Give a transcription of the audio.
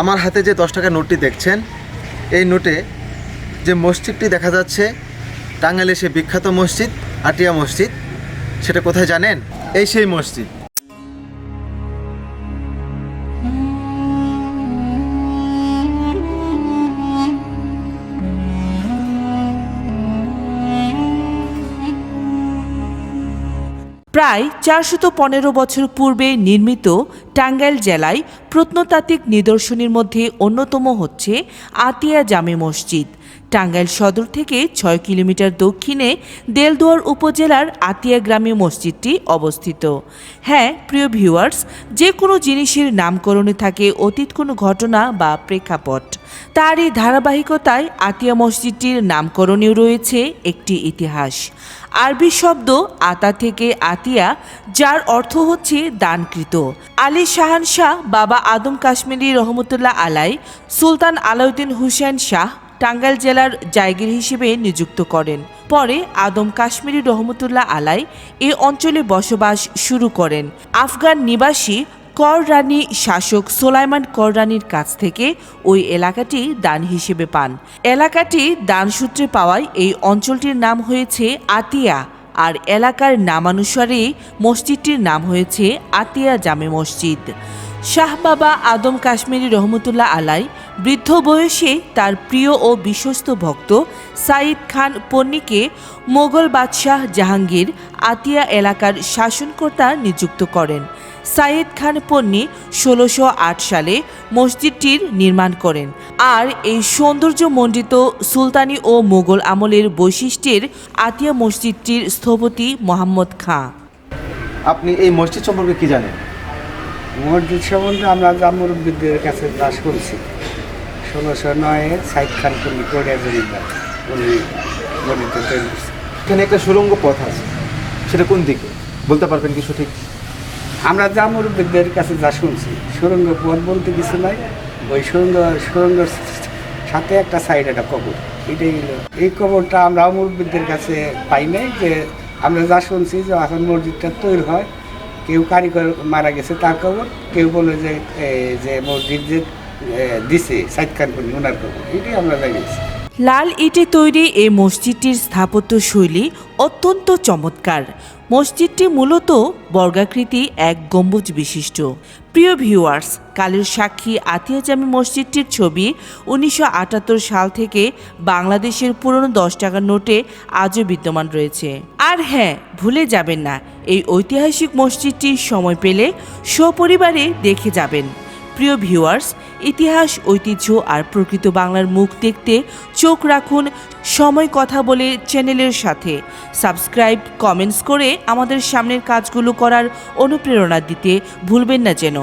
আমার হাতে যে দশ টাকার নোটটি দেখছেন, এই নোটে যে মসজিদটি দেখা যাচ্ছে টাঙ্গাইলে সে বিখ্যাত মসজিদ, আটিয়া মসজিদ, সেটা কোথায় জানেন? এই সেই মসজিদ। প্রায় চারশত পনেরো বছর পূর্বে নির্মিত টাঙ্গাইল জেলায় প্রত্নতাত্ত্বিক নিদর্শনের মধ্যে অন্যতম হচ্ছে আতিয়া জামে মসজিদ টাঙ্গাইল সদর থেকে ছয় কিলোমিটার দক্ষিণে দেলদুয়ার উপজেলার আতিয়া গ্রামে মসজিদটি অবস্থিত। হ্যাঁ প্রিয় ভিউয়ার্স, যে কোনো জিনিসের নামকরণে থাকে অতীত কোনো ঘটনা বা প্রেক্ষাপট। তারই ধারাবাহিকতায় আতিয়া মসজিদটির নামকরণেও রয়েছে একটি ইতিহাস। আরবি শব্দ আতা থেকে আতিয়া, যার অর্থ হচ্ছে দানকৃত। আলী শাহান শাহ, বাবা আদম কাশ্মীরি রহমতুল্লাহ আলাই, সুলতান আলাউদ্দিন হুসেন শাহ টাঙ্গাইল জেলার জায়গির হিসেবে নিযুক্ত করেন। পরে আদম কাশ্মীরি রহমতুল্লাহ আলাই এ অঞ্চলে বসবাস শুরু করেন। আফগান নিবাসী কররানী শাসক সোলাইমান কররানীর কাছ থেকে ওই এলাকাটি দান হিসেবে পান। এলাকাটি দান সূত্রে পাওয়ায় এই অঞ্চলটির নাম হয়েছে আতিয়া আর এলাকার নামানুসারে মসজিদটির নাম হয়েছে আতিয়া জামে মসজিদ। শাহ বাবা আদম কাশ্মীরি রহমতুল্লাহ আলাই, বৃদ্ধ বয়সে তার প্রিয় ও বিশ্বস্ত ভক্ত সাইদ খান পন্নীকে মোগল বাদশাহ জাহাঙ্গীর আতিয়া এলাকার শাসনকর্তা নিযুক্ত করেন। সাইদ খান পন্নী ষোলোশো সালে মসজিদটির নির্মাণ করেন। আর এই সৌন্দর্যমণ্ডিত সুলতানি ও মোগল আমলের বৈশিষ্ট্যের আতিয়া মসজিদটির স্থপতি মোহাম্মদ খাঁ। আপনি এই মসজিদ সম্পর্কে কি জানেন? মসজিদ সম্বন্ধে আমরা যা মুরব্বীদের কাছে চাষ করছি ষোলোশো নয়ে সাইদ খান পল্লী কোরিয়া জমিদার উনি গণিত তৈরি করছে। এখানে একটা সুরঙ্গ পথ আছে সেটা কোন দিকে? বলতে পারবেন কি সঠিক আমরা যা মুরব্বীদের কাছে যা শুনছি সুরঙ্গ পথ বলতে কিছু নাই ওই সুরঙ্গ সুরঙ্গের সাথে একটা সাইড একটা কবর। এটাই হলো। এই কবরটা আমরা মুরব্বীদের কাছে পাই নাই যে আমরা যা শুনছি যে এখন মসজিদটা তৈরি হয় কেউ কারিগর মারা গেছে, তার খবর? কেউ বলে যে যে মসজিদ যে দিছে সাইদ খান ওনার খবর। এটাই আমরা জানিয়েছি। লাল ইটে তৈরি এই মসজিদটির স্থাপত্য শৈলী অত্যন্ত চমৎকার। মসজিদটি মূলত বর্গাকৃতি এক গম্বুজ বিশিষ্ট। প্রিয় ভিউয়ার্স, কালের সাক্ষী আতিয়া জামি মসজিদটির ছবি উনিশশো আটাত্তর সাল থেকে বাংলাদেশের পুরনো দশ টাকার নোটে আজও বিদ্যমান রয়েছে। আর হ্যাঁ ভুলে যাবেন না, এই ঐতিহাসিক মসজিদটি সময় পেলে সপরিবারে দেখে যাবেন। প্রিয় ভিউয়ার্স, ইতিহাস, ঐতিহ্য আর প্রকৃত বাংলার মুখ দেখতে চোখ রাখুন সময় কথা বলে চ্যানেলের সাথে। সাবস্ক্রাইব, কমেন্টস করে আমাদের সামনের কাজগুলো করার অনুপ্রেরণা দিতে ভুলবেন না যেন।